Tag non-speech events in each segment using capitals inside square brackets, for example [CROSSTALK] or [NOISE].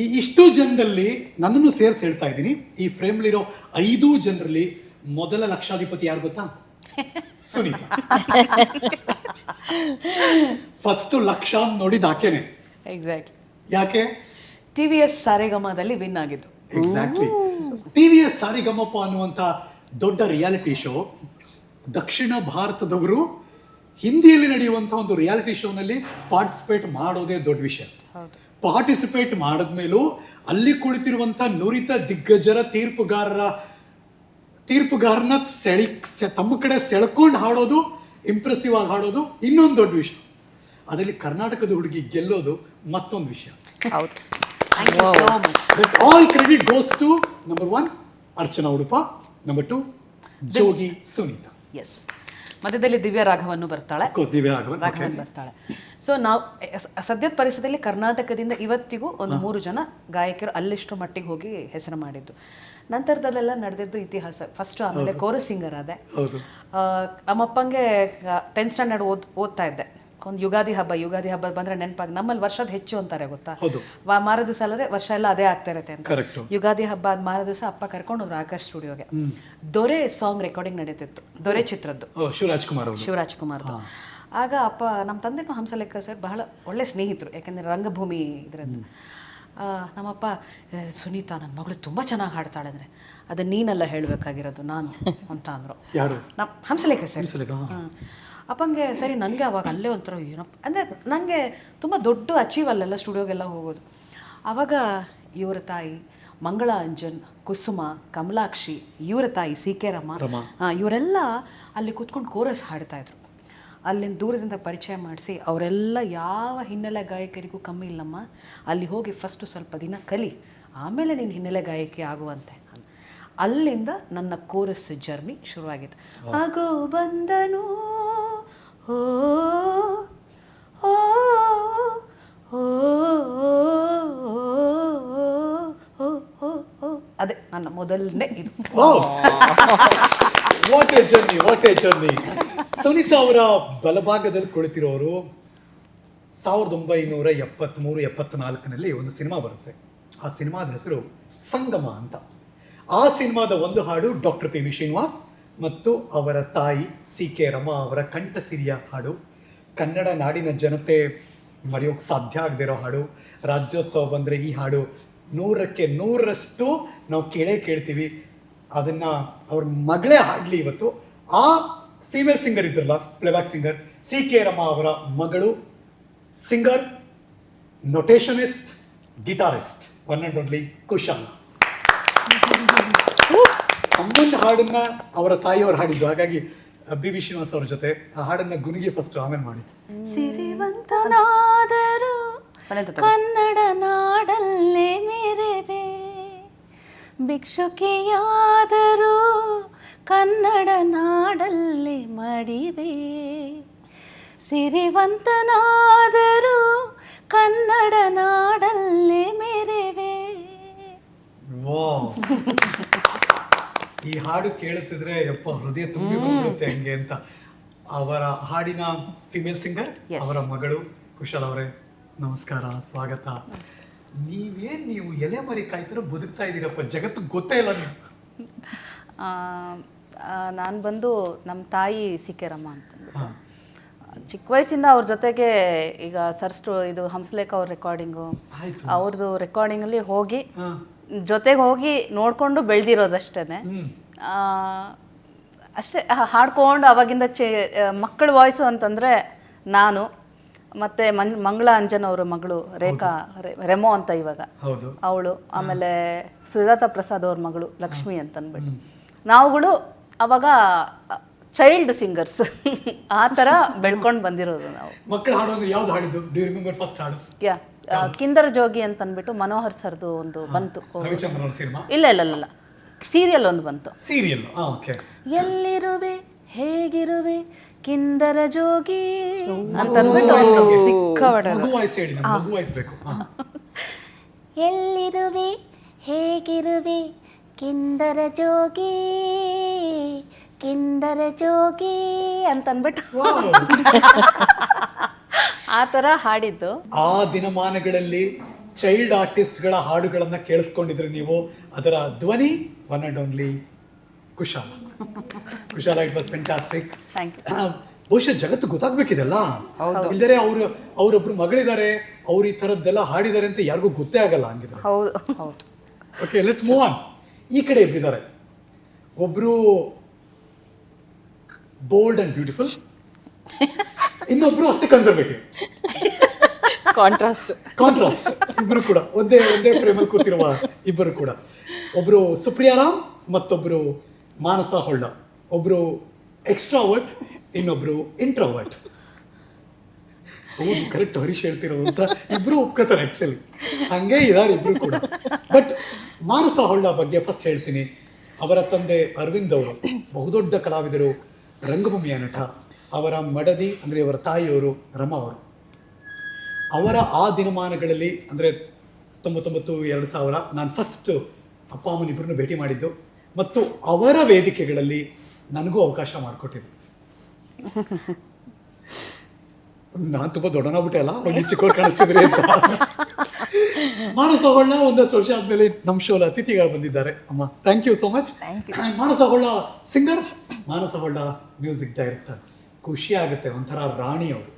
ಈ ಇಷ್ಟು ಜನರಲ್ಲಿ ನನ್ನನ್ನು ಸೇರಿಸಿ ಹೇಳ್ತಾ ಇದ್ದೀನಿ ಈ ಫ್ರೇಮ್ಲಿರೋ ಐದು ಜನರಲ್ಲಿ ಮೊದಲ ಲಕ್ಷಾಧಿಪತಿ ಯಾರು ಗೊತ್ತಾ? [LAUGHS] ಸುನೀತಾ. ಫಸ್ಟ್ ಲಕ್ಷ ನೋಡಿ ನೋಡಿದ ಆಕೆನೆ. ಎಕ್ಸಾಕ್ಟ್ಲಿ ಯಾಕೆ? ಟಿ ವಿ ಎಸ್ ಸಾರೆಗಮದಲ್ಲಿ ವಿನ್ ಆಗಿದ್ದು. Exactly T V S Saregamapa ಅನ್ನುವಂಥ ದೊಡ್ಡ ರಿಯಾಲಿಟಿ ಶೋ ದಕ್ಷಿಣ ಭಾರತದವರು ಹಿಂದಿಯಲ್ಲಿ ನಡೆಯುವಂಥ ಒಂದು ರಿಯಾಲಿಟಿ ಶೋನಲ್ಲಿ ಪಾರ್ಟಿಸಿಪೇಟ್ ಮಾಡೋದೇ ದೊಡ್ಡ ವಿಷಯ. ಪಾರ್ಟಿಸಿಪೇಟ್ ಮಾಡಿದ್ಮೇಲೂ ಅಲ್ಲಿ ಕುಳಿತಿರುವಂಥ ನುರಿತ ದಿಗ್ಗಜರ ತೀರ್ಪುಗಾರರ ತೀರ್ಪುಗಾರನ ಸೆಳಿ ಸೆ- ತಮ್ಮ ಕಡೆ ಸೆಳ್ಕೊಂಡು ಹಾಡೋದು ಇಂಪ್ರೆಸಿವ್ ಆಗಿ ಹಾಡೋದು ಇನ್ನೊಂದು ದೊಡ್ಡ ವಿಷಯ. ಅದರಲ್ಲಿ ಕರ್ನಾಟಕದ ಹುಡುಗಿ ಗೆಲ್ಲೋದು ಮತ್ತೊಂದು ವಿಷಯ. All credit goes to number one Archana credit number two Jogi Sunita Archana Udupa, number two, Jogi Sunita. Yes ಮಧ್ಯದಲ್ಲಿ ದಿವ್ಯ ರಾಘವನ್ನು ಬರ್ತಾಳೆ. ರಾಘವನ್ ಬರ್ತಾಳೆ. ಸೊ ನಾವು ಸದ್ಯದ ಪರಿಸ್ಥಿತಿಯಲ್ಲಿ ಕರ್ನಾಟಕದಿಂದ ಇವತ್ತಿಗೂ ಒಂದು ಮೂರು ಜನ ಗಾಯಕರು ಅಲ್ಲಿಷ್ಟು ಮಟ್ಟಿಗೆ ಹೋಗಿ ಹೆಸರು ಮಾಡಿದ್ದು. ನಂತರದಲ್ಲೆಲ್ಲ ನಡೆದಿದ್ದು ಇತಿಹಾಸ. ಫಸ್ಟ್ ಆಮೇಲೆ ಕೋರಸ್ ಸಿಂಗರ್ ಆದೆ ನಮ್ಮಪ್ಪಂಗೆ ಟೆಂತ್ ಸ್ಟ್ಯಾಂಡರ್ಡ್ ಓದ್ ಓದ್ತಾ ಇದ್ದೆ. ಒಂದು ಯುಗಾದಿ ಹಬ್ಬ ಯುಗಾದಿ ಹಬ್ಬ ಬಂದ್ರೆ ನೆನಪಾಗ ನಮ್ಮಲ್ಲಿ ವರ್ಷದ ಹೆಚ್ಚು ಅಂತಾರೆ ಗೊತ್ತಾ. ವಾ- ಮಾರ ದಿವಸ ಅಲ್ಲದೆ ವರ್ಷ ಎಲ್ಲ ಅದೇ ಆಗ್ತಾ ಇರುತ್ತೆ ಅಂತ. ಯುಗಾದಿ ಹಬ್ಬ ಆದ ಮಾರ ದಿವಸ ಅಪ್ಪ ಕರ್ಕೊಂಡು ಹೋದ್ರು ಆಕಾಶ್ ಸ್ಟುಡಿಯೋಗೆ. ದೊರೆ ಸಾಂಗ್ ರೆಕಾರ್ಡಿಂಗ್ ನಡೀತಿತ್ತು. ದೊರೆ ಚಿತ್ರದ್ದು. ಶಿವರಾಜ್ ಕುಮಾರ್ ಅವರು ಶಿವರಾಜ್ ಕುಮಾರ್ ಆಗ ಅಪ್ಪ ನಮ್ಮ ತಂದೆ ಹಂಸಲೇಖ ಸರ್ ಬಹಳ ಒಳ್ಳೆ ಸ್ನೇಹಿತರು ಯಾಕಂದ್ರೆ ರಂಗಭೂಮಿ ಇದರದ್ದು. ನಮ್ಮಪ್ಪ "ಏ, ಸುನೀತಾ ನನ್ನ ಮಗಳು ತುಂಬ ಚೆನ್ನಾಗಿ ಹಾಡ್ತಾಳೆ ಅಂದರೆ ಅದನ್ನ ನೀನೆಲ್ಲ ಹೇಳಬೇಕಾಗಿರೋದು ನಾನು [LAUGHS] ಅಂತ ಅಂದರು. ಯಾರು? ನಮ್ಮ ಹಂಸಲೇಖ ಸರ್ ಹಂಸಲೇಖ, ಹಾ. ಅಪ್ಪಂಗೆ ಸರಿ ನನಗೆ ಅವಾಗ ಅಲ್ಲೇ ಒಂಥರ ಏನಪ್ಪ ಅಂದರೆ ನನಗೆ ತುಂಬ ದೊಡ್ಡ ಅಚೀವ್ ಅಲ್ಲೆಲ್ಲ ಸ್ಟುಡಿಯೋಗೆಲ್ಲ ಹೋಗೋದು. ಆವಾಗ ಇವರ ತಾಯಿ ಮಂಗಳ ಅಂಜನ್ ಕುಸುಮ ಕಮಲಾಕ್ಷಿ ಇವರ ತಾಯಿ ಸಿ ಕೆ ರಮ ರಮ. ಇವರೆಲ್ಲ ಅಲ್ಲಿ ಕೂತ್ಕೊಂಡು ಕೋರಸ್ ಹಾಡ್ತಾ ಇದ್ರು. ಅಲ್ಲಿಂದ ದೂರದಿಂದ ಪರಿಚಯ ಮಾಡಿಸಿ ಅವರೆಲ್ಲ ಯಾವ ಹಿನ್ನೆಲೆ ಗಾಯಕರಿಗೂ ಕಮ್ಮಿ ಇಲ್ಲಮ್ಮ. ಅಲ್ಲಿ ಹೋಗಿ ಫಸ್ಟು ಸ್ವಲ್ಪ ದಿನ ಕಲಿ ಆಮೇಲೆ ನೀನು ಹಿನ್ನೆಲೆ ಗಾಯಕಿ ಆಗುವಂತೆ ಅಲ್ಲಿಂದ ನನ್ನ ಕೋರಸ್ ಜರ್ನಿ ಶುರುವಾಗಿತ್ತು. ಆಗೋ ಬಂದನು ಓ ಓ ಅದೇ ನನ್ನ ಮೊದಲನೇ ಇದು what a journey what a journey Sunita ಅವರ ಬಲಭಾಗದಲ್ಲಿ ಕುಳಿತಿರೋರು ಸಾವಿರದ ಒಂಬೈನೂರ ಎಪ್ಪತ್ತ್ಮೂರು ಎಪ್ಪತ್ನಾಲ್ಕನಲ್ಲಿ ಒಂದು ಸಿನಿಮಾ ಬರುತ್ತೆ ಆ ಸಿನಿಮಾದ ಹೆಸರು ಸಂಗಮ ಅಂತ ಆ ಸಿನಿಮಾದ ಒಂದು ಹಾಡು ಡಾಕ್ಟರ್ ಪಿ ವಿ ಶ್ರೀನಿವಾಸ್ ಮತ್ತು ಅವರ ತಾಯಿ ಸಿ ಕೆ ರಮಾ ಅವರ ಕಂಠಸಿರಿಯ ಹಾಡು. ಕನ್ನಡ ನಾಡಿನ ಜನತೆ ಮರೆಯೋಕ್ಕೆ ಸಾಧ್ಯ ಆಗದಿರೋ ಹಾಡು. ರಾಜ್ಯೋತ್ಸವ ಬಂದರೆ ಈ ಹಾಡು ನೂರಕ್ಕೆ ನೂರರಷ್ಟು ನಾವು ಕೇಳೇ ಕೇಳ್ತೀವಿ. ಅದನ್ನು ಅವ್ರ ಮಗಳೇ ಹಾಡಲಿ ಇವತ್ತು. ಆ ಫೀಮೇಲ್ ಸಿಂಗರ್ ಇದ್ರಲ್ಲ playback singer C K Rama ಅವರ ಮಗಳು singer notationist guitarist one and only Kushala. ಅಮ್ಮನ ಹಾಡನ್ನ ಅವರ ತಾಯಿಯವರು ಹಾಡಿದ್ದು. ಹಾಗಾಗಿ ಬಿ ಬಿ ಶ್ರೀನಿವಾಸ್ ಅವ್ರ ಜೊತೆ ಆ ಹಾಡನ್ನ ಗುನಿಗೆ ಫಸ್ಟ್ ಆಮೇಲೆ ಮಾಡಿ. ಸಿರಿವಂತನಾದರೂ. ಕನ್ನಡ ನಾಡಲ್ಲೇ ಮೆರೆವೆ. ಭಿಕ್ಷುಕಿಯಾದರೂ ಕನ್ನಡ ನಾಡಲ್ಲಿ ಮಡಿವೆ. ಸಿರಿವಂತನಾದರೂ ಹಾಡು ಕೇಳುತ್ತಿದ್ರೆ ಯಪ್ಪ ಹೃದಯ ತುಂಬಿ ಬಂದ್ಬಿಡುತ್ತೆ ಹಂಗೆ ಅಂತ. ಅವರ ಹಾಡಿನ ಫಿಮೇಲ್ ಸಿಂಗರ್ ಅವರ ಮಗಳು ಕುಶಲ್ ಅವರೇ ನಮಸ್ಕಾರ ಸ್ವಾಗತ. ನೀವೇನ್ ನೀವು ಎಲೆ ಮರಿ ಕಾಯ್ತಿರೋ ಬದುಕ್ತಾ ಇದ್ದೀರಪ್ಪ ಜಗತ್ತು ಗೊತ್ತೇ ಇಲ್ಲ ನೀವು ನಾನು ಬಂದು ನಮ್ಮ ತಾಯಿ ಸಿಕ್ಕೇರಮ್ಮ ಅಂತ. ಚಿಕ್ಕ ವಯಸ್ಸಿಂದ ಅವ್ರ ಜೊತೆಗೆ ಈಗ ಸರ್ಸ್ಟು ಇದು ಹಂಸಲೇಖ ಅವ್ರ ರೆಕಾರ್ಡಿಂಗು ಅವ್ರದ್ದು ರೆಕಾರ್ಡಿಂಗಲ್ಲಿ ಹೋಗಿ ಜೊತೆಗೆ ಹೋಗಿ ನೋಡಿಕೊಂಡು ಬೆಳೆದಿರೋದಷ್ಟೇ ಅಷ್ಟೇ ಹಾಡ್ಕೊಂಡು ಅವಾಗಿಂದ ಚೇ ಮಕ್ಕಳ ವಾಯ್ಸು ಅಂತಂದರೆ ನಾನು ಮತ್ತು ಮನ್ ಮಂಗಳ ಅಂಜನ್ ಅವರ ಮಗಳು ರೇಖಾ ರೆ ರೆಮೋ ಅಂತ ಇವಾಗ. ಹೌದು. ಅವಳು ಆಮೇಲೆ ಸುಜಾತ ಪ್ರಸಾದ್ ಅವ್ರ ಮಗಳು ಲಕ್ಷ್ಮಿ ಅಂತ ಅಂದ್ಬಿಟ್ಟು ನಾವುಗಳು ಅವಾಗ ಚೈಲ್ಡ್ ಸಿಂಗರ್ಸ್. ಆ ಥರ ಬೆಳ್ಕೊಂಡು ಬಂದಿರೋದು ನಾವು. ಮಕ್ಕಳು ಹಾಡೋದು ಯಾವ್ದು ಹಾಡಿದ್ದು? ಡು ರಿಮೆಂಬರ್ ಫಸ್ಟ್ ಹಾಡು? ಯಾ ಕಿಂದರ್ ಜೋಗಿ ಅಂತ ಅಂದ್ಬಿಟ್ಟು ಮನೋಹರ್ ಸರ್ದು ಒಂದು ಬಂತು. ಇಲ್ಲ ಇಲ್ಲ, ಇಲ್ಲ. ಸೀರಿಯಲ್ ಒಂದು ಬಂತು. ಸೀರಿಯಲ್ ಓಕೆ ಎಲ್ಲಿರುವೆ ಹೇಗಿರುವೆ ಕಿಂದರ ಜೋಗಿ ಅಂತ ಸಿಕ್ಕಾಪಟ್ಟೆ ಮಗು ವಾಯ್ಸ್ ಹೇಳಿ ನಮ್ಗೆ ಮಗು ವಾಯ್ಸ್ ಬೇಕು. ಹಾ. ಎಲ್ಲಿರುವೆ ಹೇಗಿರುವೆ ಕಿಂದರ ಜೋಗಿ ಕಿಂದರ ಜೋಗಿ ಅಂತನ್ಬಿಟ್ಟು ಅಂದ್ಬಿಟ್ಟು. ಆ ಥರ ಹಾಡಿದ್ದು. ಆ ದಿನಮಾನಗಳಲ್ಲಿ ಚೈಲ್ಡ್ ಆರ್ಟಿಸ್ಟ್ಗಳ ಹಾಡುಗಳನ್ನು ಕೇಳಿಸ್ಕೊಂಡಿದ್ರೆ ನೀವು. ಅದರ ಧ್ವನಿ one and only Kushala. Kushala it was fantastic Thank ಬಹುಶಃ ಜಗತ್ತು ಗೊತ್ತಾಗ್ಬೇಕಿದೆಲ್ಲ? ಇಲ್ದರೆ ಅವರು ಅವರೊಬ್ರು ಮಗಳಿದ್ದಾರೆ ಅವ್ರು ಈ ಥರದ್ದೆಲ್ಲ ಹಾಡಿದ್ದಾರೆ ಅಂತ ಯಾರಿಗೂ ಗೊತ್ತೇ ಆಗಲ್ಲ ಹಂಗಿದ್ರೆ. ಹೌದು. ಹೌದು. ಓಕೆ ಲೆಟ್ಸ್ ಮೂವ್ ಆನ್ ಈ ಕಡೆ ಇಬ್ಬರಿದ್ದಾರೆ ಒಬ್ರು ಬೋಲ್ಡ್ ಅಂಡ್ ಬ್ಯೂಟಿಫುಲ್ ಇನ್ನೊಬ್ರು ಅಷ್ಟೇ ಕನ್ಸರ್ವೇಟಿವ್ ಕಾಂಟ್ರಾಸ್ಟ್ ಕಾಂಟ್ರಾಸ್ಟ್ ಇಬ್ಬರು ಕೂಡ. ಒಂದೇ ಒಂದೇ ಫ್ರೇಮಲ್ಲಿ ಕೂತಿರುವ ಇಬ್ಬರು ಕೂಡ. ಒಬ್ರು ಸುಪ್ರಿಯಾರಾಮ್ ಮತ್ತೊಬ್ರು ಮಾನಸ ಹೊಳ್ಳ. ಒಬ್ರು ಎಕ್ಸ್ಟ್ರಾವರ್ಟ್ ಇನ್ನೊಬ್ರು ಇಂಟ್ರಾವರ್ಟ್ ಹೌದು ಕರೆಕ್ಟ್ ಹರೀಶ್ ಹೇಳ್ತಿರೋದು ಅಂತ ಇಬ್ರು ಒಪ್ಕೋತಾರೆ ಆಕ್ಚುಲಿ ಹಂಗೆ ಇದಾರೆ ಇಬ್ರು ಕೂಡ. ಬಟ್ ಮಾನಸ ಹೊಳ್ಳ ಬಗ್ಗೆ ಫಸ್ಟ್ ಹೇಳ್ತೀನಿ. ಅವರ ತಂದೆ ಅರವಿಂದ್ ಅವರು, ಬಹುದೊಡ್ಡ ಕಲಾವಿದರು ರಂಗಭೂಮಿಯ ನಟ. ಅವರ ಮಡದಿ ಅಂದ್ರೆ ಅವರ ತಾಯಿಯವರು ರಮಾ ಅವರು. ಅವರ ಆ ದಿನಮಾನಗಳಲ್ಲಿ ಅಂದರೆ ತೊಂಬತ್ತೊಂಬತ್ತು ಎರಡು ಸಾವಿರ ನಾನು ಫಸ್ಟ್ ಅಪ್ಪ ಅಮ್ಮನಿಬ್ಬರನ್ನು ಭೇಟಿ ಮಾಡಿದ್ದು ಮತ್ತು ಅವರ ವೇದಿಕೆಗಳಲ್ಲಿ ನನಗೂ ಅವಕಾಶ ಮಾಡಿಕೊಟ್ಟಿದ್ರು ನಾನು ತುಂಬ ದೊಡ್ಡನಾಗ್ಬಿಟ್ಟೆ ಅಲ್ಲ? ಅವ್ರು ಚಿಕ್ಕವ್ರು ಕಾಣಿಸ್ತಿದ್ರಿ ಅಂತ. ಮಾನಸ ಹೊಳ್ಳ ಒಂದಷ್ಟು ವರ್ಷ ಆದಮೇಲೆ ನಮ್ಮ ಶೋಲ ಅತಿಥಿಗಳು ಬಂದಿದ್ದಾರೆ. ಅಮ್ಮ thank you so much Manasa Holla singer Manasa Holla music director ಖುಷಿ ಆಗುತ್ತೆ ಒಂಥರ ರಾಣಿ ಅವರು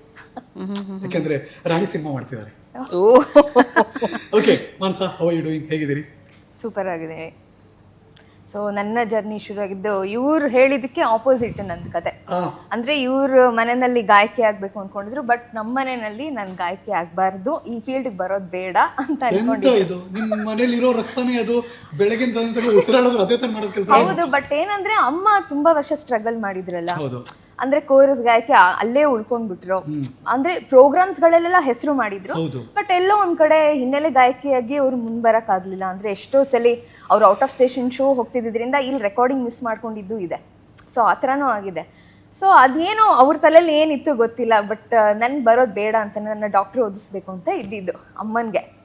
[LAUGHS] ಯಾಕೆಂದ್ರೆ ರಾಣಿ ಸಿನಿಮಾ ಮಾಡ್ತಿದ್ದಾರೆ. ಓ. Okay Manasa how you doing ಹೇಗಿದ್ದೀರಿ? ಸೂಪರ್ ಆಗಿದೆ. ಸೊ ನನ್ನ ಜರ್ನಿ ಶುರು ಆಗಿದ್ದು ಇವ್ರು ಹೇಳಿದಕ್ಕೆ ಆಪೋಸಿಟ್ ನನ್ನ ಕತೆ. ಅಂದ್ರೆ ಇವ್ರ ಮನೆಯಲ್ಲಿ ಗಾಯಕಿ ಆಗ್ಬೇಕು ಅನ್ಕೊಂಡಿದ್ರು ಬಟ್ ನಮ್ಮ ಮನೆಯಲ್ಲಿ ನಾನು ಗಾಯಕಿ ಆಗ್ಬಾರ್ದು ಈ ಫೀಲ್ಡ್ ಬರೋದು ಬೇಡ ಅಂತ ಇದು? ನಿಮ್ಮ ಮನೇಲಿ ಇರೋ ರಕ್ತನೇ ಅದು ಬೆಳಗಿನ ಅದೇ ತರ ಮಾಡೋದು ಕೆಲಸ? ಹೌದು ಬಟ್ ಏನಂದ್ರೆ ಅಮ್ಮ ತುಂಬಾ ವರ್ಷ ಸ್ಟ್ರಗಲ್ ಮಾಡಿದ್ರಲ್ಲ. ಹೌದು. ಅಂದ್ರೆ ಕೋರಸ್ ಗಾಯಕಿ ಆ- ಅಲ್ಲೇ ಉಳ್ಕೊಂಡ್ಬಿಟ್ರು. ಅಂದ್ರೆ ಪ್ರೋಗ್ರಾಮ್ಸ್ ಗಳಲ್ಲೆಲ್ಲ ಹೆಸರು ಮಾಡಿದ್ರು. ಹೌದು. ಬಟ್ ಎಲ್ಲೋ ಒಂದ್ ಕಡೆ ಹಿನ್ನೆಲೆ ಗಾಯಕಿಯಾಗಿ ಅವ್ರು ಮುಂದ್ ಆಗ್ಲಿಲ್ಲ ಅಂದ್ರೆ ಎಷ್ಟೋ ಸಲಿ ಅವ್ರು ಔಟ್ ಆಫ್ ಸ್ಟೇಷನ್ ಶೋ ಹೋಗ್ತಿದ್ರಿಂದ ಇಲ್ಲಿ ರೆಕಾರ್ಡಿಂಗ್ ಮಿಸ್ ಮಾಡ್ಕೊಂಡಿದ್ದು ಇದೆ. ಸೊ ಆ ಥರನೂ ಆಗಿದೆ. ಸೊ ಅದೇನೋ ಅವ್ರ ತಲೆಯಲ್ಲಿ ಏನಿತ್ತು ಗೊತ್ತಿಲ್ಲ. ಬಟ್ ನನ್ ಬರೋದು ಬೇಡ ಅಂತ ನನ್ನ ಡಾಕ್ಟರ್ ಓದಿಸ್ಬೇಕು ಅಂತ ಇದ್ದಿದ್ದು ಅಮ್ಮನಿಗೆ.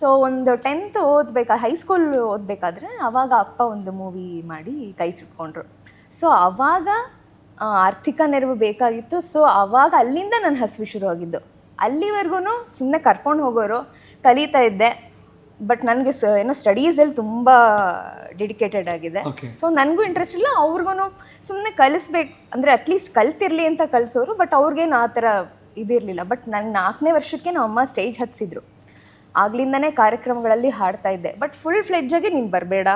ಸೊ ಒಂದು ಟೆಂತ್ ಓದ್ಬೇಕಾ ಹೈಸ್ಕೂಲ್ ಓದಬೇಕಾದ್ರೆ ಅವಾಗ ಅಪ್ಪ ಒಂದು ಮೂವಿ ಮಾಡಿ ಕೈ ಸುಟ್ಕೊಂಡ್ರು. ಸೊ ಅವಾಗ ಆರ್ಥಿಕ ನೆರವು ಬೇಕಾಗಿತ್ತು. ಸೊ ಅವಾಗ ಅಲ್ಲಿಂದ ನನ್ನ ಹಸಿವು ಶುರು ಆಗಿದ್ದು ಅಲ್ಲಿವರೆಗೂ ಸುಮ್ಮನೆ ಕರ್ಕೊಂಡು ಹೋಗೋರು ಕಲಿತಾ ಇದ್ದೆ. ಬಟ್ ನನಗೆ ಸ ಏನೋ ಸ್ಟಡೀಸಲ್ಲಿ ತುಂಬ ಡೆಡಿಕೇಟೆಡ್ ಆಗಿದೆ. ಸೊ ನನಗೂ ಇಂಟ್ರೆಸ್ಟ್ ಇಲ್ಲ. ಅವ್ರಿಗೂ ಸುಮ್ಮನೆ ಕಲಿಸ್ಬೇಕು. ಅಂದರೆ ಅಟ್ಲೀಸ್ಟ್ ಕಲ್ತಿರಲಿ ಅಂತ ಕಲಿಸೋರು ಬಟ್ ಅವ್ರಿಗೇನು ಆ ಥರ ಇದಿರಲಿಲ್ಲ. ಬಟ್ ನನ್ನ ನಾಲ್ಕನೇ ವರ್ಷಕ್ಕೆ ನಮ್ಮ ಅಮ್ಮ ಸ್ಟೇಜ್ ಹತ್ತಿಸಿದ್ರು ಆಗ್ಲಿಂದನೇ ಕಾರ್ಯಕ್ರಮಗಳಲ್ಲಿ ಹಾಡ್ತಾ ಇದ್ದೆ. ಬಟ್ ಫುಲ್ ಫ್ಲೆಡ್ಜಾಗಿ ನೀನು ಬರಬೇಡ.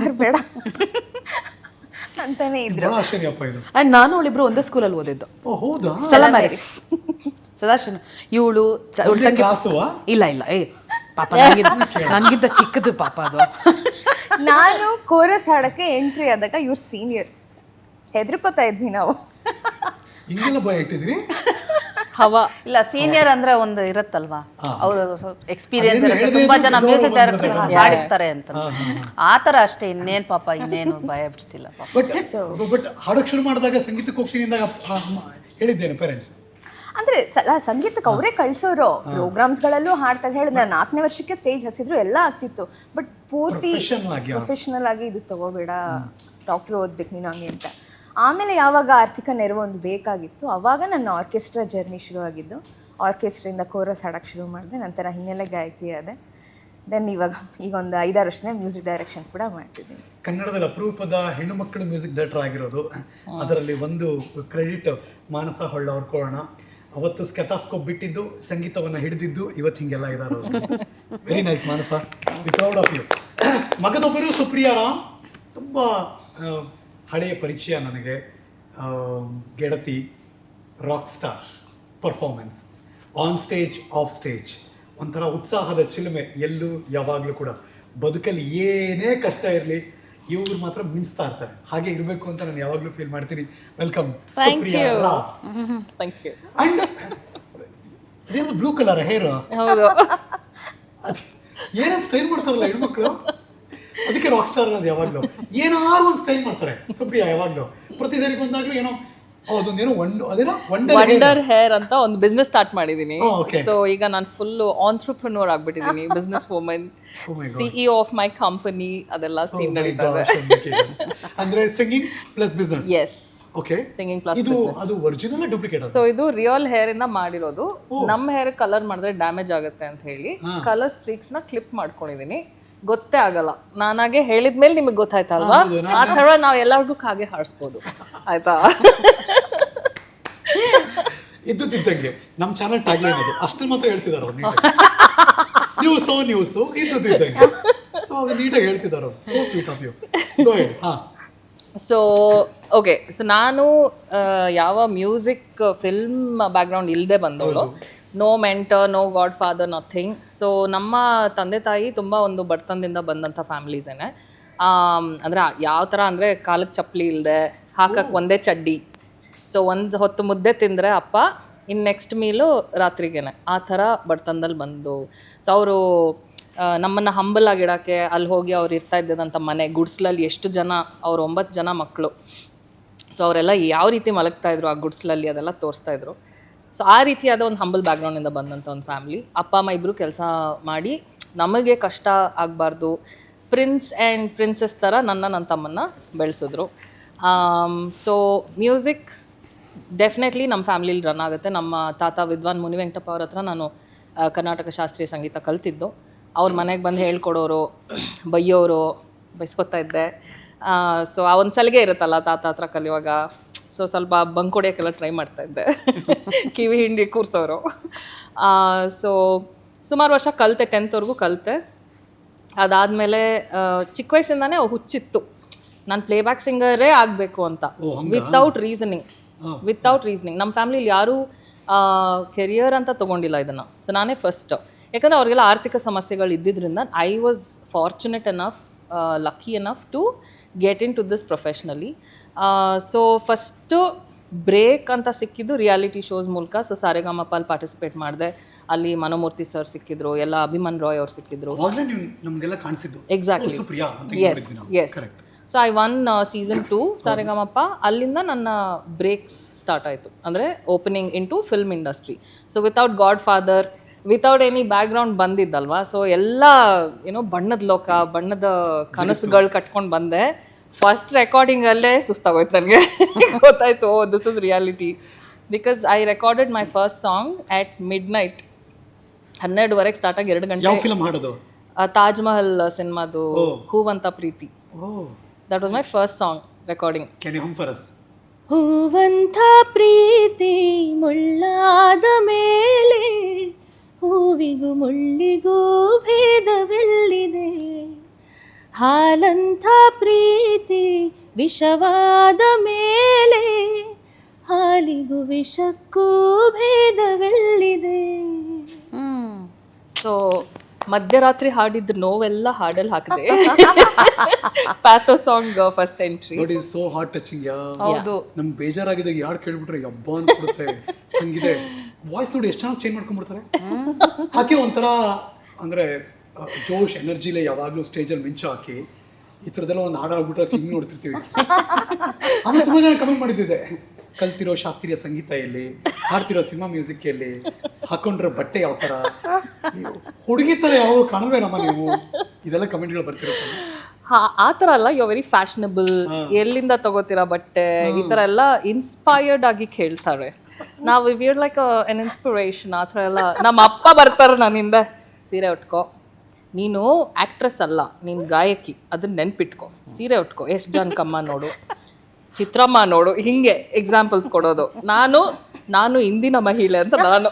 ಬರಬೇಡ. ಅಂತಾನೆ ಇದ್ರು. ಆಶ್ಚರ್ಯಪ್ಪ ಇದು ಅಂಡ್ ನಾನು ಅವಳಿಬ್ರು ಒಂದೇ ಸ್ಕೂಲಲ್ಲಿ ಓದಿದ್ದು. ಓ ಹೌದಾ? ಸ್ಟೆಲ್ಲ ಮ್ಯಾರಿಸ್ ಸದಾಶಿವ. ಇವಳು? ಇಲ್ಲ ಇಲ್ಲ. ಏ ಪಾಪ ನನಗಿಂತ [LAUGHS] ನನಗಿಂತ ಚಿಕ್ಕದು ಪಾಪ ಅದು. [LAUGHS] ನಾನು ಕೋರಸ್ ಹಾಡಕ್ಕೆ ಎಂಟ್ರಿ ಆದಾಗ ಇವ್ರ ಸೀನಿಯರ್ ಹೆದರ್ಕೋತಾ ಇದ್ವಿ ನಾವು. ಹಿಂಗೆಲ್ಲ ಭಯ ಇಟ್ಟಿದ್ರಿ? ಹವಾ. ಇಲ್ಲ ಸೀನಿಯರ್ ಅಂದ್ರೆ ಒಂದು ಇರುತ್ತಲ್ವಾ? ಅವರು ಎಕ್ಸ್ಪೀರಿಯನ್ಸ್ ಇರುತ್ತೆ. ತುಂಬಾ ಜನ ಮ್ಯೂಸಿಕ್ ಡೈರೆಕ್ಟರ್. ಮಾಡಿರ್ತಾರೆ ಅಂತ. ಆ ತರ ಅಷ್ಟೇ ಇನ್ನೇನ್ ಪಾಪ ಇನ್ನೇನು ಭಯ ಬಿಡಿಸಿಲ್ಲ ಪಾಪ. ಬಟ್ ಬಟ್ ಹಾಡಕ್ ಶುರು ಮಾಡಿದಾಗ ಸಂಗೀತಕ್ಕೆ ಹೋಗ್ತೀನಿ ಅಂದಾಗ ಹೇಳಿದ್ದೇನೆ ಪೇರೆಂಟ್ಸ್ ಅಂದ್ರೆ ಸಂಗೀತಕ್ಕೆ ಅವರೇ ಕಳ್ಸೋರು. ಪ್ರೋಗ್ರಾಮ್ಸ್ಗಳಲ್ಲೂ ಹಾಡ್ತಾರೆ. ಹೇಳಿದ್ರೆ ನಾನು ನಾಲ್ಕನೇ ವರ್ಷಕ್ಕೆ ಸ್ಟೇಜ್ ಹತ್ತಿದ್ರು ಎಲ್ಲ ಆಗ್ತಿತ್ತು. ಬಟ್ ಪೂರ್ತಿ ಪ್ರೊಫೆಷನಲ್ ಆಗಿ ಇದು ತಗೋಬೇಡ. ಡಾಕ್ಟರ್ ಓದ್ಬೇಕು ನೀನು ಹಂಗೆ ಅಂತ. ಆಮೇಲೆ ಯಾವಾಗ ಆರ್ಥಿಕ ನೆರವು ಒಂದು ಬೇಕಾಗಿತ್ತು ಆವಾಗ ನನ್ನ ಆರ್ಕೆಸ್ಟ್ರಾ ಜರ್ನಿ ಶುರು ಆಗಿದ್ದು ಆರ್ಕೆಸ್ಟ್ರಿಂದ ಕೋರಸ್ ಹಾಡಕ್ಕೆ ಶುರು ಮಾಡಿದೆ, ನಂತರ ಹಿನ್ನೆಲೆ ಗಾಯಕಿ ಆದೆ. ದೆನ್ ಇವಾಗ ಈಗ ಒಂದು ಐದಾರು ವರ್ಷದಿಂದ ಮ್ಯೂಸಿಕ್ ಡೈರೆಕ್ಷನ್ ಕೂಡ ಮಾಡ್ತಿದ್ದೀನಿ. ಕನ್ನಡದಲ್ಲಿ ಅಪರೂಪದ ಹೆಣ್ಣು ಮಕ್ಕಳು ಮ್ಯೂಸಿಕ್ ಡೈರೆಕ್ಟರ್ ಆಗಿರೋದು. ಅದರಲ್ಲಿ ಒಂದು ಕ್ರೆಡಿಟ್ ಮಾನಸ ಹೊಳ್ಳ ಕೊಡೋಣ ಅವತ್ತು ಸ್ಕೆತಾಸ್ಕೋಪ್ ಬಿಟ್ಟಿದ್ದು, ಸಂಗೀತವನ್ನು ಹಿಡಿದಿದ್ದು, ಇವತ್ತು ಹಿಂಗೆಲ್ಲ ಇದ್ದಾರೆ very nice Manasa. We proud of you ಮಗದೊಬ್ಬರು Supriya Ram. ತುಂಬ ಹಳೆಯ ಪರಿಚಯ ನನಗೆ ಗೆಳತಿ rock star performance on stage off stage ಒಂಥರ ಉತ್ಸಾಹದ ಚಿಲುಮೆ ಎಲ್ಲೂ ಯಾವಾಗಲೂ ಕೂಡ. ಬದುಕಲ್ಲಿ ಏನೇ ಕಷ್ಟ ಇರಲಿ ಇವ್ರು ಮಾತ್ರ ಮಿಂಚ್ತಾ ಇರ್ತಾರೆ. ಹಾಗೆ ಇರಬೇಕು ಅಂತ ನಾನು ಯಾವಾಗಲೂ ಫೀಲ್ ಮಾಡ್ತೀನಿ. ವೆಲ್ಕಮ್ ಸುಪ್ರಿಯಾ ಅಂಡ್ ಇದೇನು ಬ್ಲೂ ಕಲರ್ ಹೇರ್ ಏನೋ ಸ್ಟೈಲ್ ಮಾಡ್ತಾರಲ್ಲ ಹೆಣ್ಮಕ್ಳು? ಅದಕ್ಕೆ ರಾಕ್ ಸ್ಟಾರ್ ಅನ್ನೋದು ಯಾವಾಗಲೂ. ಏನಾದ್ರು ಒಂದು ಸ್ಟೈಲ್ ಮಾಡ್ತಾರೆ ಸುಪ್ರಿಯಾ ಯಾವಾಗಲೂ. ಪ್ರತಿ ಸರಿ ಬಂದಾಗ್ಲೂ ಏನೋ ಅದೊಂದೇನೋ ಒಂದು ಅದೇನೋ ವಂಡರ್ ಹೇರ್ ಅಂತ ಒಂದು ಬಿಸ್ನೆಸ್ ಸ್ಟಾರ್ಟ್ ಮಾಡಿದೀನಿ. Oh, ಸೊ ಈಗ ನಾನು full entrepreneur ಆಗ್ಬಿಟ್ಟಿದ್ದೀನಿ business woman Oh. CEO of my company ಅದೆಲ್ಲ ಸೀನ್ ನಡೀತಾ ಅಂದ್ರೆ singing plus business yes okay singing plus ಇದು ಅದು ಒರಿಜಿನಲ್ ಡೂಪ್ಲಿಕೇಟ್ ಸೊ ಇದು ರಿಯಲ್ ಹೇರ್ ಇಂದ ಮಾಡಿರೋದು. ನಮ್ಮ ಹೇರ್ ಕಲರ್ ಮಾಡಿದ್ರೆ ಡ್ಯಾಮೇಜ್ ಆಗುತ್ತೆ ಅಂತ ಹೇಳಿ ಕಲರ್ ಸ್ಟ್ರೀಕ್ಸ್ನ ಕ್ಲಿಪ್ ಮಾಡ್ಕೊಂಡಿದೀನಿ. ಗೊತ್ತೇ ಆಗಲ್ಲ. ನಾನಾಗೆ ಹೇಳಿದ್ಮೇಲೆ ನಿಮಗೆ ಗೊತ್ತಾಯ್ತಲ್ವಾ? ಆ ತರ ನಾವು ಎಲ್ಲರಿಗೂ ಕಾಗೆ ಹಾರಿಸ್ಬೋದು. ಆಯ್ತಾ? ಇದ್ದಂಗೆ ನಮ್ಮ ಚಾನಲ್ ಟ್ಯಾಗ್ಲೈನ್ ಅದು? ಅಷ್ಟು ಮಾತ್ರ ಹೇಳ್ತಿದ್ದಾರೆ ಅವ್ರು ನ್ಯೂಸು ನ್ಯೂಸು ಇದ್ದುತ್ತಿದ್ದಂಗೆ ಸೊ ಅದು ನೀಟಾಗಿ ಹೇಳ್ತಿದ್ದಾರೆ ಅವ್ರು. So sweet of you go ಹೇಳಿ ಹಾ. ಸೊ ಓಕೆ ಸೊ ನಾನು ಯಾವ ಮ್ಯೂಸಿಕ್ ಫಿಲ್ಮ್ ಬ್ಯಾಕ್ಗ್ರೌಂಡ್ ಇಲ್ಲದೆ ಬಂದವಳು. No mentor no godfather nothing so ನಮ್ಮ ತಂದೆ ತಾಯಿ ತುಂಬ ಒಂದು ಬಡತನದಿಂದ ಬಂದಂಥ ಫ್ಯಾಮಿಲೀಸೇನೆ ಅಂದರೆ ಯಾವ ಥರ ಅಂದರೆ ಕಾಲಕ್ಕೆ ಚಪ್ಪಲಿ ಇಲ್ಲದೆ ಹಾಕಕ್ಕೆ ಒಂದೇ ಚಡ್ಡಿ. ಸೊ ಒಂದು ಹೊತ್ತು ಮುದ್ದೆ ತಿಂದರೆ ಅಪ್ಪ ಇನ್ನು ನೆಕ್ಸ್ಟ್ ಮೀಲು ರಾತ್ರಿಗೇನೆ. ಆ ಥರ ಬಡತನದಲ್ಲಿ ಬಂದು. ಸೊ ಅವರು ನಮ್ಮನ್ನು ಹಂಬಲ್ ಆಗಿಡೋಕ್ಕೆ ಅಲ್ಲಿ ಹೋಗಿ ಅವ್ರು ಇರ್ತಾ ಇದ್ದಂಥ ಮನೆ ಗುಡ್ಸ್ಲಲ್ಲಿ ಎಷ್ಟು ಜನ ಅವ್ರು ಒಂಬತ್ತು ಜನ ಮಕ್ಕಳು ಸೊ ಅವರೆಲ್ಲ ಯಾವ ರೀತಿ ಮಲಗ್ತಾಯಿದ್ರು ಆ ಗುಡ್ಸ್ಲಲ್ಲಿ ಅದೆಲ್ಲ ತೋರಿಸ್ತಾ ಇದ್ರು. ಸೊ ಆ ರೀತಿಯಾದ ಒಂದು ಹಂಬಲ್ ಬ್ಯಾಕ್ಗ್ರೌಂಡಿಂದ ಬಂದಂಥ ಒಂದು ಫ್ಯಾಮಿಲಿ ಅಪ್ಪ, ಅಮ್ಮ ಇಬ್ಬರು ಕೆಲಸ ಮಾಡಿ ನಮಗೆ ಕಷ್ಟ ಆಗಬಾರ್ದು. ಪ್ರಿನ್ಸ್ ಆ್ಯಂಡ್ ಪ್ರಿನ್ಸಸ್ ಥರ ನನ್ನ ನನ್ನ ತಮ್ಮನ್ನ ಬೆಳೆಸಿದ್ರು. ಸೊ ಮ್ಯೂಸಿಕ್ ಡೆಫಿನೆಟ್ಲಿ ನಮ್ಮ ಫ್ಯಾಮ್ಲಿಲಿ ರನ್ ಆಗುತ್ತೆ. ನಮ್ಮ ತಾತ ವಿದ್ವಾನ್ ಮುನಿವೆಂಕಟಪ್ಪ ಅವ್ರ ಹತ್ರ ನಾನು ಕರ್ನಾಟಕ ಶಾಸ್ತ್ರೀಯ ಸಂಗೀತ ಕಲ್ತಿದ್ದು. ಅವ್ರ ಮನೆಗೆ ಬಂದು ಹೇಳ್ಕೊಡೋರು, ಬೈಯೋರು, ಬೈಸ್ಕೊತಾ ಇದ್ದೆ. ಸೊ ಆ ಒಂದು ಸಲಿಗೆ ಇರುತ್ತಲ್ಲ ತಾತ ಹತ್ರ ಕಲಿಯುವಾಗ. ಸೊ ಸ್ವಲ್ಪ ಬಂಕ್ ಹೊಡಿಯೋಕ್ಕೆಲ್ಲ ಟ್ರೈ ಮಾಡ್ತಾ ಇದ್ದೆ. [LAUGHS] ಕಿವಿ ಹಿಂಡಿ ಕೂರ್ಸೋರು. ಸೊ ಸುಮಾರು ವರ್ಷ ಕಲಿತೆ ಟೆಂತ್ವರೆಗೂ ಕಲಿತೆ. ಅದಾದಮೇಲೆ ಚಿಕ್ಕ ವಯಸ್ಸಿಂದಾನೇ ಹುಚ್ಚಿತ್ತು. ನಾನು ಪ್ಲೇಬ್ಯಾಕ್ ಸಿಂಗರೇ ಆಗಬೇಕು ಅಂತ. ವಿತೌಟ್ ರೀಸನಿಂಗ್ ವಿತೌಟ್ ರೀಸನಿಂಗ್ ನಮ್ಮ ಫ್ಯಾಮಿಲಿಲಿ ಯಾರೂ ಕೆರಿಯರ್ ಅಂತ ತೊಗೊಂಡಿಲ್ಲ ಇದನ್ನು. ಸೊ ನಾನೇ ಫಸ್ಟ್ ಯಾಕಂದರೆ ಅವರಿಗೆಲ್ಲ ಆರ್ಥಿಕ ಸಮಸ್ಯೆಗಳು ಇದ್ದಿದ್ದರಿಂದ I was fortunate enough lucky enough to get in to this professionally so first break ಅಂತ ಸಿಕ್ಕಿದ್ದು ರಿಯಾಲಿಟಿ ಶೋಸ್ ಮೂಲಕ. ಸೊ ಸಾರೆಗಾಮಪ್ಪ ಅಲ್ಲಿ ಪಾರ್ಟಿಸಿಪೇಟ್ ಮಾಡಿದೆ. ಅಲ್ಲಿ ಮನೋಮೂರ್ತಿ ಸರ್ ಸಿಕ್ಕಿದ್ರು ಎಲ್ಲ ಅಭಿಮನ್ ರಾಯ್ ಅವ್ರು ಸಿಕ್ಕಿದ್ರು. Exactly yes yes so I won season two Saregamapa ಅಲ್ಲಿಂದ ನನ್ನ ಬ್ರೇಕ್ಸ್ ಸ್ಟಾರ್ಟ್ ಆಯಿತು. ಅಂದರೆ opening in to film industry so without godfather without any background ಬಂದಿದ್ದಲ್ವಾ? So ಎಲ್ಲ ಏನೋ ಬಣ್ಣದ ಲೋಕ ಬಣ್ಣದ ಕನಸುಗಳು ಕಟ್ಕೊಂಡು ಬಂದೆ. ಫಸ್ಟ್ ರೆಕಾರ್ಡಿಂಗ್ ಅಲ್ಲೇ ಸುಸ್ತಾಗೋಯ್ತು ನನಗೆ. [LAUGHS] ಗೊತ್ತಾಯ್ತು this is reality because I recorded my first song at midnight ಹನ್ನೆರಡುವರೆಗೆ start ಆಗಿ ಎರಡು ಗಂಟೆ. ಫಿಲಮ್ ಹಾಡೋದು? ತಾಜ್ ಮಹಲ್ ಸಿನಿಮಾದು ಹೂವಂತ ಪ್ರೀತಿ. ಓ. That was my first song recording ಹೂವಂತ ಯು ಪ್ರೀತಿ ಮುಳ್ಳಾದ ಹೂವಿಗೂ ಮುಳ್ಳಿಗೂ ಭೇದವೆಲ್ಲಿದೆ. ಹಾಲಂಥ ಪ್ರೀತಿ ವಿಷವಾದ ಮೇಲೆ ಹಾಲಿಗೂ ವಿಷಕ್ಕೂ ಭೇದವೆಲ್ಲಿದೆ. ಸೊ ಮಧ್ಯರಾತ್ರಿ ಹಾಡಿದ ನೋವೆಲ್ಲ ಹಾಡಲ್ಲಿ ಹಾಕಿದೆ. ಪ್ಯಾಥೋ ಸಾಂಗ್ ಫಸ್ಟ್ ಎಂಟ್ರಿ ನೋಡಿ ಸೋ ಹಾರ್ಟ್ ಟಚಿಂಗ್ ಯಾ? ಹೌದು. ನಮ್ಗೆ ಬೇಜಾರಾಗಿದ್ದಾಗ ಯಾರು ಕೇಳ್ಬಿಟ್ರೆ ಯಬ್ಬ ಅನ್ಸ್ಬಿಡುತ್ತೆ. ಹಂಗಿದೆ. ವಾಯ್ಸ್ ನೋಡಿ ಎಷ್ಟು ಚೆನ್ನಾಗಿ ಚೇಂಜ್ ಮಾಡ್ಕೊಂಡ್ಬಿಡ್ತಾರೆ. ಹಾಕಿ ಒಂಥರ ಅಂದ್ರೆ ಜೋಶ್ ಎನರ್ಜಿಲೇ ಯಾವಾಗಲೂ ಸ್ಟೇಜಲ್ಲಿ ಮಿಂಚು ಹಾಕಿ ಈ ಥರದೆಲ್ಲ ಒಂದು ಹಾಡು ಆಗ್ಬಿಟ್ರೆ ಹಿಂಗೆ ನೋಡ್ತಿರ್ತೀವಿ. ಆಮೇಲೆ ತುಂಬ ಜನ ಕಮೆಂಟ್ ಮಾಡಿದ್ದಿದೆ. ಕಲ್ತಿರೋ ಶಾಸ್ತ್ರೀಯ ಸಂಗೀತ ಎಲ್ಲಿ? ಹಾಡ್ತಿರೋ ಸಿನಿಮಾ ಮ್ಯೂಸಿಕ್ ಎಲ್ಲಿ? ಹಾಕೊಂಡಿರೋ ಬಟ್ಟೆ ಯಾವ ಥರ? ಹುಡುಗಿ ಥರ ಯಾವ ಕಾಣಲ್ವೇನಮ್ಮ ನೀವು? ಇದೆಲ್ಲ ಕಮೆಂಟ್ಗಳು ಬರ್ತಿರುತ್ತೆ. ಹಾ ಆ ಥರ ಅಲ್ಲ ಯು ವೆರಿ ಫ್ಯಾಷನಬಲ್ ಎಲ್ಲಿಂದ ತಗೋತೀರಾ ಬಟ್ಟೆ? ಈ ಥರ ಎಲ್ಲ ಇನ್ಸ್ಪೈರ್ಡ್ ಆಗಿ ಕೇಳ್ತಾರೆ. ನಾವು ವಿರ್ ಲೈಕ್ ಎನ್ ಇನ್ಸ್ಪಿರೇಷನ್ ಆ ಥರ ಎಲ್ಲ, ನಮ್ಮ ಅಪ್ಪ ಬರ್ತಾರೆ ನನ್ನಿಂದ ಸೀರೆ ಉಟ್ಕೋ. ನೀನು ಆ್ಯಕ್ಟ್ರೆಸ್ ಅಲ್ಲ, ನೀನು ಗಾಯಕಿ ಅದನ್ನ ನೆನ್ಪಿಟ್ಕೊ. ಸೀರೆ ಉಟ್ಕೋ. ಎಷ್ಟು ಜನಕಮ್ಮ ನೋಡು. ಚಿತ್ರಮ್ಮ ನೋಡು. ಹಿಂಗೆ ಎಕ್ಸಾಂಪಲ್ಸ್ ಕೊಡೋದು. ನಾನು ನಾನು ಇಂದಿನ ಮಹಿಳೆ ಅಂತ ನಾನು.